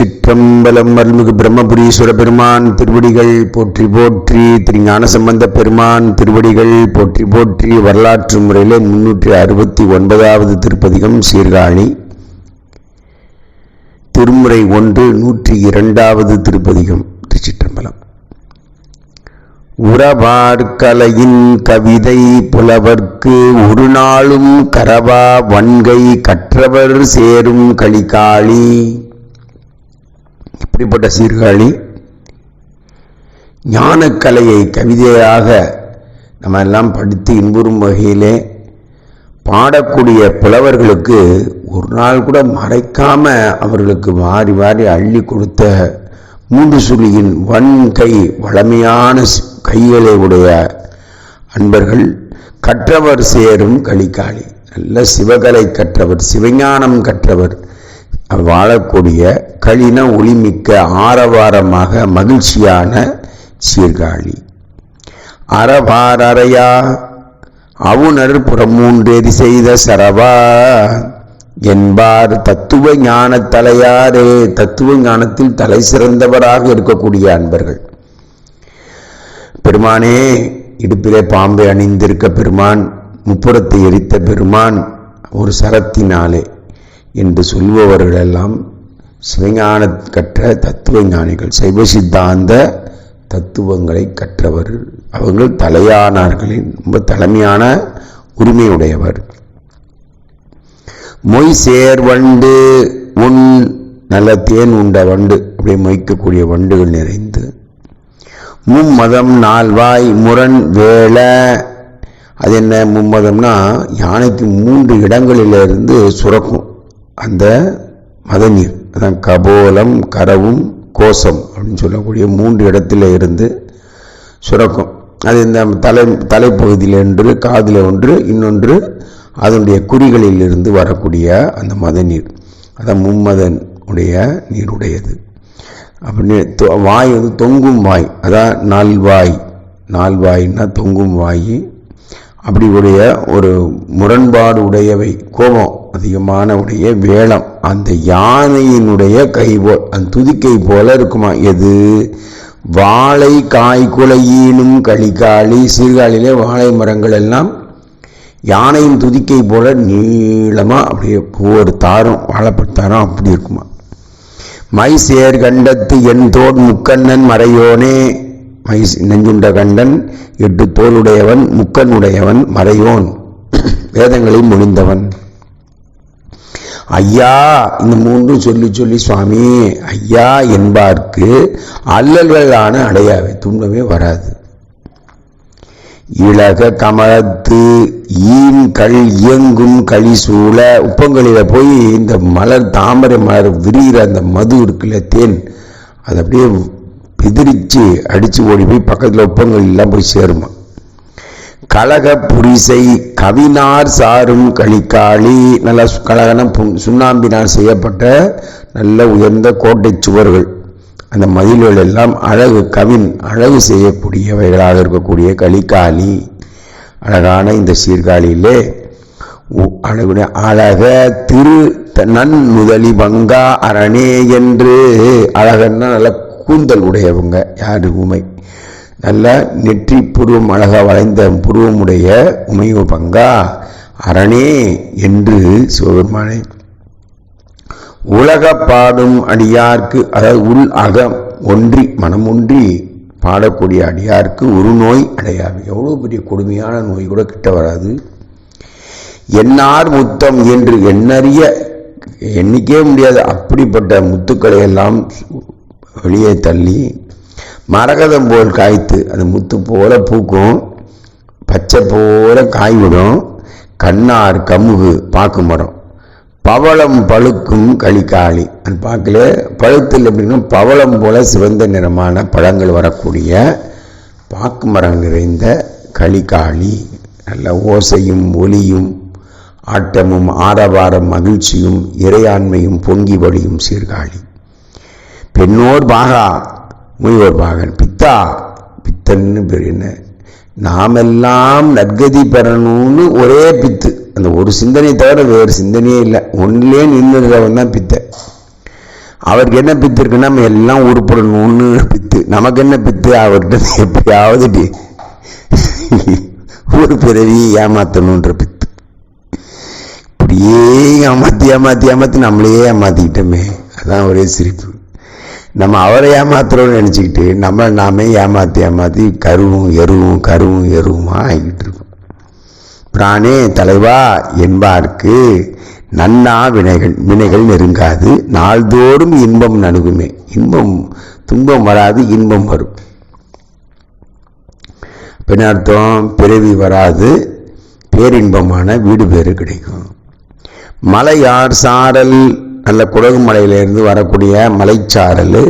திருச்சிற்றம்பலம் அருள்மிகு பிரம்மபுரீஸ்வர பெருமான் திருவடிகள் போற்றி போற்றி திருஞான சம்பந்த பெருமான் திருவடிகள் போற்றி போற்றி வரலாற்று முறையில் முன்னூற்றி அறுபத்தி ஒன்பதாவது திருப்பதிகம் சீர்காழி. திருமுறை ஒன்று நூற்றி இரண்டாவது திருப்பதிகம் திருச்சிற்றம்பலம். உறவார்கலையின் கவிதை புலவர்க்கு ஒரு நாளும் கரவா வன்கை கற்றவர் சேரும் கலிகாளி இப்படிப்பட்ட சீர்காழி ஞானக்கலையை கவிதையாக நம்ம எல்லாம் படித்து இன்புறும் வகையிலே பாடக்கூடிய புலவர்களுக்கு ஒரு நாள் கூட மறைக்காம அவர்களுக்கு மாறி வாரி அள்ளி கொடுத்த மூன்று சுழியின் வன்கை வளமையான கைகளை உடைய அன்பர்கள் கற்றவர் சேரும் கலிகாளி நல்ல சிவகலை கற்றவர் சிவஞானம் கற்றவர். வாழக்கூடிய கழின ஒளிமிக்க ஆரவாரமாக மகிழ்ச்சியான சீர்காழி. அறவாரறையா அவுணர் புறமூன்றெறி செய்த சரவா என்பார் தத்துவ ஞான தலையாரே தத்துவ ஞானத்தில் தலை சிறந்தவராக இருக்கக்கூடிய அன்பர்கள். பெருமானே இடுப்பிலே பாம்பை அணிந்திருக்க பெருமான் முப்புறத்தை எரித்த பெருமான் ஒரு சரத்தினாலே என்று சொல்பவர்களெல்லாம் சிவஞான கற்ற தத்துவ ஞானிகள் சைவ சித்தாந்த தத்துவங்களை கற்றவர் அவர்கள் தலையானார்களின் ரொம்ப தலைமையான உரிமையுடையவர். மொய் சேர் வண்டு உன் நல்ல தேன் உண்ட வண்டு அப்படியே மொய்க்கக்கூடிய வண்டுகள் நிறைந்து. மும்மதம் நால்வாய் முரண் வேலை அது என்ன மும்மதம்னா யானைக்கு மூன்று இடங்களிலிருந்து சுரக்கும். அந்த மதநீர் அதான் கபோலம் கரவும் கோசம் அப்படின்னு சொல்லக்கூடிய மூன்று இடத்துல இருந்து சுரக்கும். அது இந்த தலை தலைப்பகுதியில் ஒன்று காதில் ஒன்று இன்னொன்று அதனுடைய குறிகளில் இருந்து வரக்கூடிய அந்த மதநீர். அதான் மும்மதன் உடைய நீருடையது. அப்படின்னு தொ- வாய் வந்து தொங்கும் வாய் அதான் நால்வாய். நால்வாய்னா தொங்கும் வாய். அப்படி உடைய ஒரு முரண்பாடு உடையவை. கோபம். அதிகமானவுடைய வேளம். அந்த யானையினுடைய கை போல் அந்த துதிக்கை போல இருக்குமா? எது? வாழை காய் குலையீனும் சீர்காழியிலே வாழை மரங்கள் எல்லாம் யானையின் துதிக்கை போல நீளமா அப்படியே ஒவ்வொரு தாரம் வாழப்பட்டாரம் அப்படி இருக்குமா? மை சேர் கண்டத்து என் தோட் முக்கண்ணன் மறையோனே. மை நெஞ்சுண்ட கண்டன் எட்டு தோளுடையவன் முக்கன் உடையவன் மறையோன். வேதங்களை முடிந்தவன். ஐயா இந்த மூன்றும் சொல்லி சொல்லி சுவாமி ஐயா என்பார்க்கு அல்லல்களான அடையாவை துன்பமே வராது. இலக கமலத்து ஈன் கல் இயங்கும் களி சூழ உப்பங்களில் போய் இந்த மலர் தாமரை மலர் விரிகிற அந்த மது இருக்குல்ல தேன் அது அப்படியே பிதிரிச்சு அடித்து ஓடி போய் பக்கத்தில் உப்பங்கள் எல்லாம் போய் சேருமா? கலக புரிசை கவினார் சாரும் களிக்காளி நல்ல சு- சுண்ணாம்பினால் செய்யப்பட்ட நல்ல உயர்ந்த கோட்டை சுவர்கள். அந்த மதில்கள் எல்லாம் அழகு கவின் அழகு செய்யக்கூடியவைகளாக இருக்கக்கூடிய களிக்காளி அழகான இந்த சீர்காழியிலே உ- அழகுடைய அழக திரு த- நன் முதலி வங்கா அரணே என்று அழகன்னா நல்ல கூந்தல் உடையவங்க யாரு உமை நல்ல நெற்றி புருவம் அழகா வளைந்த புருவமுடைய உமையோ பங்கா அரணே என்று சிவபெருமானே. உலக பாடும் அடியார்க்கு அதாவது உள் அகம் ஒன்றி மனம் ஒன்றி பாடக்கூடிய அடியார்க்கு ஒரு நோய் அடையாது. எவ்வளோ பெரிய கொடுமையான நோய் கூட கிட்ட வராது. என்னார் முத்தம் என்று எண்ணறிய எண்ணிக்கவே முடியாது. அப்படிப்பட்ட முத்துக்களை எல்லாம் வெளியே தள்ளி மரகதம் போல் காய்த்து அந்த முத்து போல பூக்கும் பச்சை போல காய் விடும் கண்ணார் கமுகு பாக்கு மரம். பவளம் பழுக்கும் களிக்காளி அந்த பாக்கில் பழுத்தில் எப்படின்னா பவளம் போல சிவந்த நிறமான பழங்கள் வரக்கூடிய பாக்கு மரம் நிறைந்த களிக்காளி நல்ல ஓசையும் ஒலியும் ஆட்டமும் ஆரவாரம் மகிழ்ச்சியும் இறையாண்மையும் பொங்கி வழியும் சீர்காழி. பெண்ணோர் பாகா முனிவர் பாகன் பித்தா பித்தன்னு பேர் என்ன? நாமெல்லாம் நற்கதி பெறணும்னு ஒரே பித்து. அந்த ஒரு சிந்தனையை தவிர வேறு சிந்தனையே இல்லை. ஒன்றிலே நின்றுறவன் தான் பித்த. அவருக்கு என்ன பித்து இருக்குன்னா நம்ம எல்லாம் உருப்படணும்னு பித்து. நமக்கு என்ன பித்து? அவர்கிட்ட எப்படியாவது ஒரு பிறவி ஏமாத்தணுன்ற பித்து. இப்படியே ஏமாத்தி ஏமாற்றி ஏமாற்றி நம்மளையே ஏமாற்றிக்கிட்டோமே அதான் ஒரே சிரிப்பு. நம்ம அவரை ஏமாத்துறோம்னு நினச்சிக்கிட்டு நம்ம நாமே ஏமாற்றி ஏமாற்றி கருவும் எருவும் கருவும் எருவுமா ஆகிக்கிட்டு இருக்கோம். பிரானே தலைவா என்பார்க்கு நன்னா வினைகள் வினைகள் நெருங்காது. நாள்தோறும் இன்பம் நணுகுமே. இன்பம் துன்பம் வராது இன்பம் வரும். பின்னர்த்தம் பிறவி வராது பேரின்பமான வீடு பேறு கிடைக்கும். மலையார் சாரல் நல்ல குடகு மலையிலேருந்து வரக்கூடிய மலைச்சாரல்.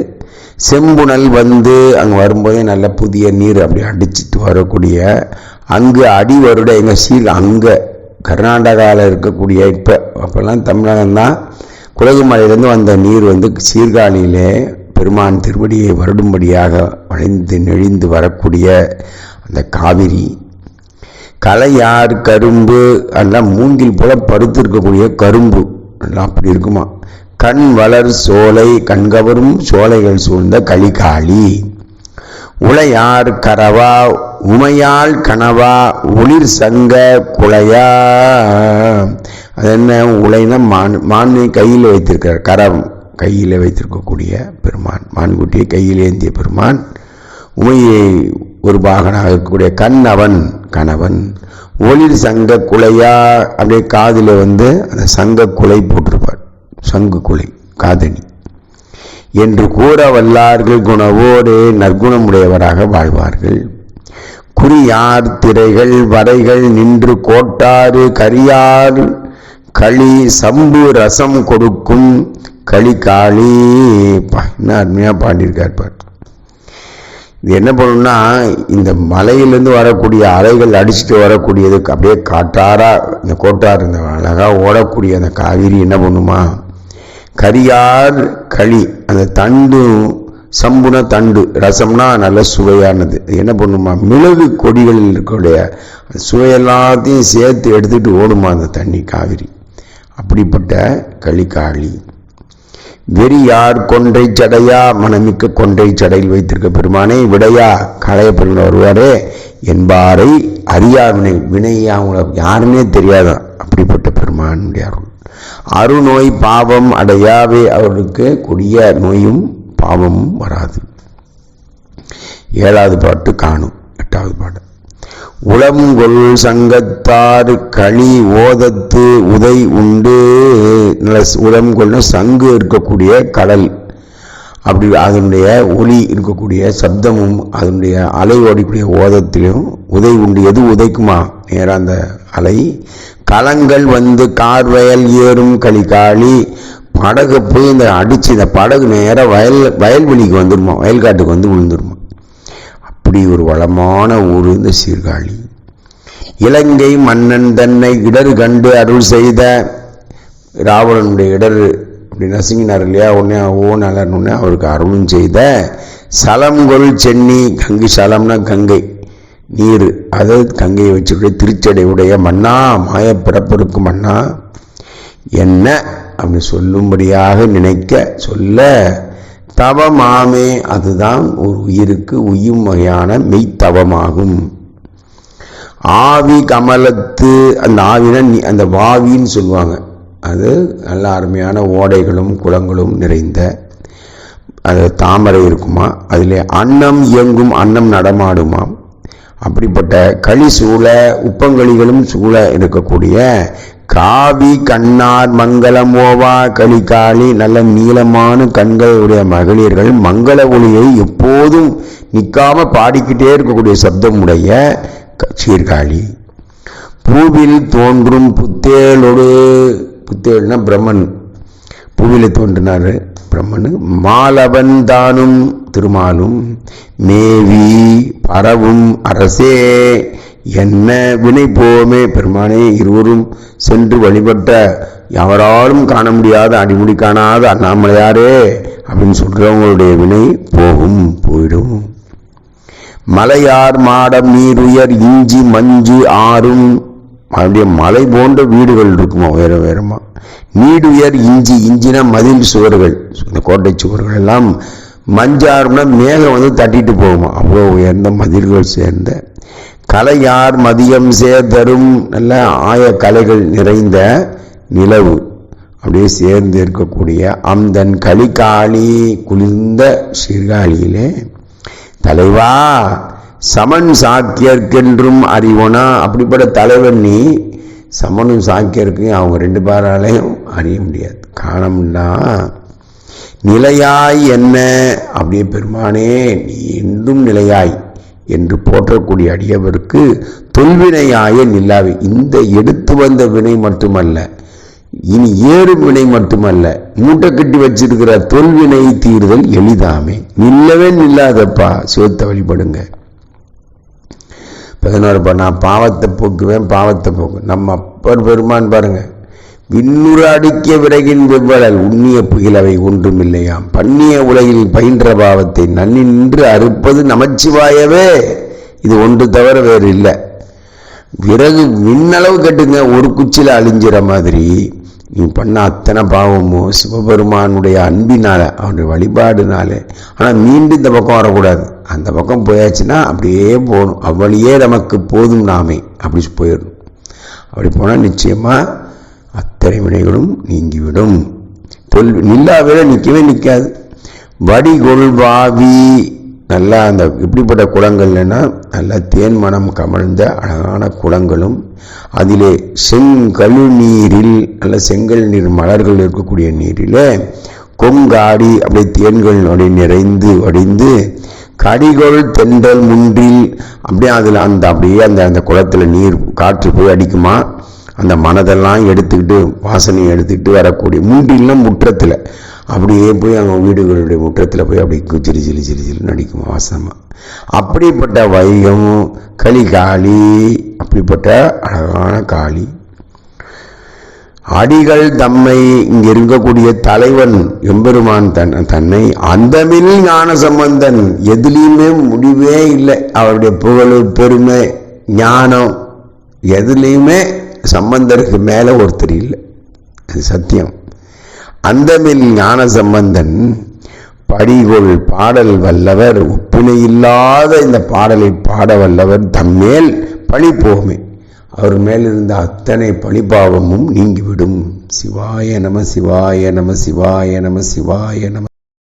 செம்புணல் வந்து அங்கே வரும்போதே நல்ல புதிய நீர் அப்படி அடிச்சிட்டு வரக்கூடிய அங்கு அடி வருட எங்கள் சீல் அங்கே கர்நாடகாவில் இருக்கக்கூடிய இப்போ அப்போல்லாம் தமிழகம் தான். குடகு மலையிலேருந்து வந்த நீர் வந்து சீர்காழியிலே பெருமான் திருவடியை வருடும்படியாக வளைந்து நெழிந்து வரக்கூடிய அந்த காவிரி. கலையார் கரும்பு எல்லாம் மூங்கில் போல பருத்திருக்கக்கூடிய கரும்பு. அப்படி இருக்குமா? கண் வளர் சோலை கண்கவரும் சோலைகள் சூழ்ந்த களிகாளி. உளையார் கரவா உமையால் கனவா ஒளிர் சங்க குளையா அது என்ன? உலைனா மான் மானை கையில் வைத்திருக்கிறார். கரம் கையில் வைத்திருக்கக்கூடிய பெருமான். மான்குட்டியை கையில் ஏந்திய பெருமான். உமையை ஒரு பாகனாக இருக்கக்கூடிய கண்ணவன் கணவன். ஒளிர் சங்க குலையா அப்படியே காதில் வந்து அந்த சங்க குலை போட்டிருப்பார். சங்கு குலை காதணி. என்று கூற வல்லார்கள் குணவோடு நற்குணமுடையவராக வாழ்வார்கள். குறியார் திரைகள் வரைகள் நின்று கோட்டாறு கரியார் களி சம்பு ரசம் கொடுக்கும் களி காளி. என்ன அருமையாக பாடியிருக்கார் பார். இது என்ன பண்ணணும்னா இந்த மலையிலேருந்து வரக்கூடிய அலைகள் அடிச்சுட்டு வரக்கூடியது அப்படியே காட்டாராக இந்த கோட்டார் இந்த அழகாக ஓடக்கூடிய அந்த காவிரி என்ன பண்ணுமா? கரியார் களி அந்த தண்டு சம்புன தண்டு ரசம்னா நல்ல சுவையானது. இது என்ன பண்ணுமா? மிளகு கொடிகளில் இருக்கக்கூடிய சுவை எல்லாத்தையும் சேர்த்து எடுத்துகிட்டு ஓடுமா அந்த தண்ணி காவிரி? அப்படிப்பட்ட களிக்காளி. வெறியார் கொன்றை சடையா மனமிக்க கொன்றை சடையில் வைத்திருக்க பெருமானே விடையா களைய பெருமான் வருவாரே என்பாரை அறியா வினை வினையா அவங்கள யாருன்னே தெரியாதான் அப்படிப்பட்ட பெருமானுடைய அருள். அருநோய் பாவம் அடையாவே அவர்களுக்கு கொடிய நோயும் பாவமும் வராது. ஏழாவது பாட்டு காணும் எட்டாவது பாட்டு உளங்கொள் சங்கத்தார் களி ஓதத்து உதை உண்டு. நல்ல சங்கு இருக்கக்கூடிய கடல். அப்படி அதனுடைய ஒளி இருக்கக்கூடிய சப்தமும் அதனுடைய அலை ஓடிக்கூடிய ஓதத்திலும் உதை உண்டு. எது உதைக்குமா? நேராக அந்த அலை. களங்கள் வந்து கார்வயல் ஏறும் களிகாளி படகு போய் இந்த அடித்து இந்த படகு நேராக வயல் வயல்வெளிக்கு வந்துடுமா வயல்காட்டுக்கு வந்து விழுந்துருமா? அப்படி ஒரு வளமான ஊர் இந்த சீர்காழி. இலங்கை மன்னன் தன்னை இடர் கண்டு அருள் செய்த ராவணனுடைய இடர் அப்படி நசுங்கினார் இல்லையா? உடனே ஓ நலன்னு அவருக்கு அருளும் செய்த சலம்கொள் சென்னி கங்கை. சலம்னா கங்கை நீர். அதை கங்கையை வச்சுக்கிட்டு திருச்சடை உடைய மன்னா மாய பிறப்பிற்கு மன்னா. என்ன? அப்படி சொல்லும்படியாக நினைக்க சொல்ல தவமாமே அதுதான் ஒரு உயிருக்கு உயும் வகையான மெய்த்தவமாகும். ஆவி கமலத்து அந்த ஆவின அந்த வாவின்னு சொல்லுவாங்க. அது நல்ல அருமையான ஓடைகளும் குளங்களும் நிறைந்த அது தாமரை இருக்குமா? அதில் அன்னம் இயங்கும் அன்னம் நடமாடுமாம் அப்படிப்பட்ட களி சூழ உப்பங்களிகளும் சூழ இருக்கக்கூடிய காவி கண்ணார் மங்களம் ஓவா களிகாளி நல்ல நீளமான கண்களுடைய மகளிர்கள் மங்கள ஒளியை எப்போதும் நிற்காம பாடிக்கிட்டே இருக்கக்கூடிய சப்தம் உடைய க- சீர்காழி. பூவில் தோன்றும் புத்தேளொடு புத்தேள்னா பிரம்மன். பூவில தோன்றினார் பிரம்மன். மாலவன் தானும் திருமாலும் மேவி பரவும் அரசே என்ன வினை போவமே பெருமானே இருவரும் சென்று வழிபட்ட யாராலும் காண முடியாத அடிமுடி காணாத அண்ணாமலையாரே அப்படின்னு சொல்றவங்களுடைய வினை போகும் போயிடும். மலையார் மாடம் நீருயர் இஞ்சி மஞ்சு ஆறும் அப்படியே மலை போன்ற வீடுகள் இருக்குமா உயர உயரமா? நீடுயர் இஞ்சி இஞ்சினா மதில் சுவர்கள் இந்த கோட்டை சுவர்கள் எல்லாம் மஞ்சாறுனா மேகம் வந்து தட்டிட்டு போகுமா? அவ்வளோ உயர்ந்த மதில்கள் சேர்ந்த கலையார் மதியம் சேர்தரும் நல்ல ஆய கலைகள் நிறைந்த நிலவு. அப்படியே சேர்ந்து இருக்கக்கூடிய அந்தன் களிகாளி குளிர்ந்த சீர்காழியிலே தலைவா சமன் சாக்கியர்க்கென்றும் அறிவோனா? அப்படிப்பட்ட தலைவன் நீ சமனும் சாக்கியருக்கு அவங்க ரெண்டு பேராலையும் அறிய முடியாது. காரணம்னா நிலையாய் என்ன? அப்படியே பெருமானே நீ என்றும் நிலையாய். என்று போற்றக்கூடிய அடியவருக்கு தொல்வினையாய நில்லாவே இந்த எடுத்து வந்த வினை மட்டுமல்ல இனி ஏறும் வினை மட்டுமல்ல மூட்டை கட்டி வச்சிருக்கிற தொல்வினை தீர்தல் எளிதாமே. நில்லவே நில்லாதப்பா சிவத்தை வழிபடுங்க. பதினோரு நான் பாவத்தை போக்குவேன் பாவத்தை போக்கு நம்ம அப்பர் பெருமான் பாருங்க விண்ணுற அடுக்கிய விறகின் வெவ்வளல் உண்ணிய புகிலவை ஒன்றுமில்லையாம். பண்ணிய உலகில் பயின்ற பாவத்தை நன்னின்று அறுப்பது நமச்சிவாயவே. இது ஒன்று தவிர வேறு இல்லை விறகு விண்ணளவு கட்டுங்க ஒரு குச்சியில் அழிஞ்சிற மாதிரி. நீ பண்ண அத்தனை பாவமோ சிவபெருமானுடைய அன்பினால அவனுடைய வழிபாடுனாலே. ஆனால் மீண்டும் இந்த பக்கம் வரக்கூடாது. அந்த பக்கம் போயாச்சுன்னா அப்படியே போகணும். அவ்வளியே நமக்கு போதும் நாமே. அப்படி போயிடணும். அப்படி போனால் நிச்சயமாக அத்தனை வினைகளும் நீங்கிவிடும். தொல் நில்லாவில நிற்கவே நிற்காது வடிகொள்வாவி. நல்லா அந்த இப்படிப்பட்ட குளங்கள்னா நல்லா தேன்மனம் கமழ்ந்த அழகான குளங்களும் அதிலே செங்கழு நீரில் நல்ல செங்கல் நீர் மலர்கள் இருக்கக்கூடிய நீரில் கொங்காடி அப்படியே தேன்கள் நொடி நிறைந்து வடிந்து கடிகோள் தென்றல் முன்றில் அப்படியே அதில் அந்த அப்படியே அந்த அந்த குளத்தில் நீர் காற்று போய் அடிக்குமா? அந்த மனதெல்லாம் எடுத்துக்கிட்டு வாசனையை எடுத்துக்கிட்டு வரக்கூடிய முன்றில்னா முற்றத்தில் அப்படியே போய் அவங்க வீடுகளுடைய முற்றத்தில் போய் அப்படி சிரி சிறு சிறு சிரி நடிக்கும் வாசமாக அப்படிப்பட்ட வைகம் களிகாளி அப்படிப்பட்ட அழகான காளி. அடிகள் தம்மை இங்க இருக்கக்கூடிய தலைவன் எம்பெருமான் தன் தன்னை அந்தமில் ஞான சம்பந்தன் எதுலேயுமே முடிவே இல்லை. அவருடைய புகழ் பெருமை ஞானம் எதுலேயுமே சம்பந்தருக்கு மேலே ஒருத்தர் இல்லை. அது சத்தியம். அந்தமில் ஞான சம்பந்தன் படிகொள் பாடல் வல்லவர் ஒப்பினை இல்லாத இந்த பாடலை பாட வல்லவர் தம்மேல் பழி போகுமே. அவர் மேலிருந்த அத்தனை பழிபாவமும் நீங்கிவிடும். சிவாய நம சிவாய நம சிவாய நம சிவாய நம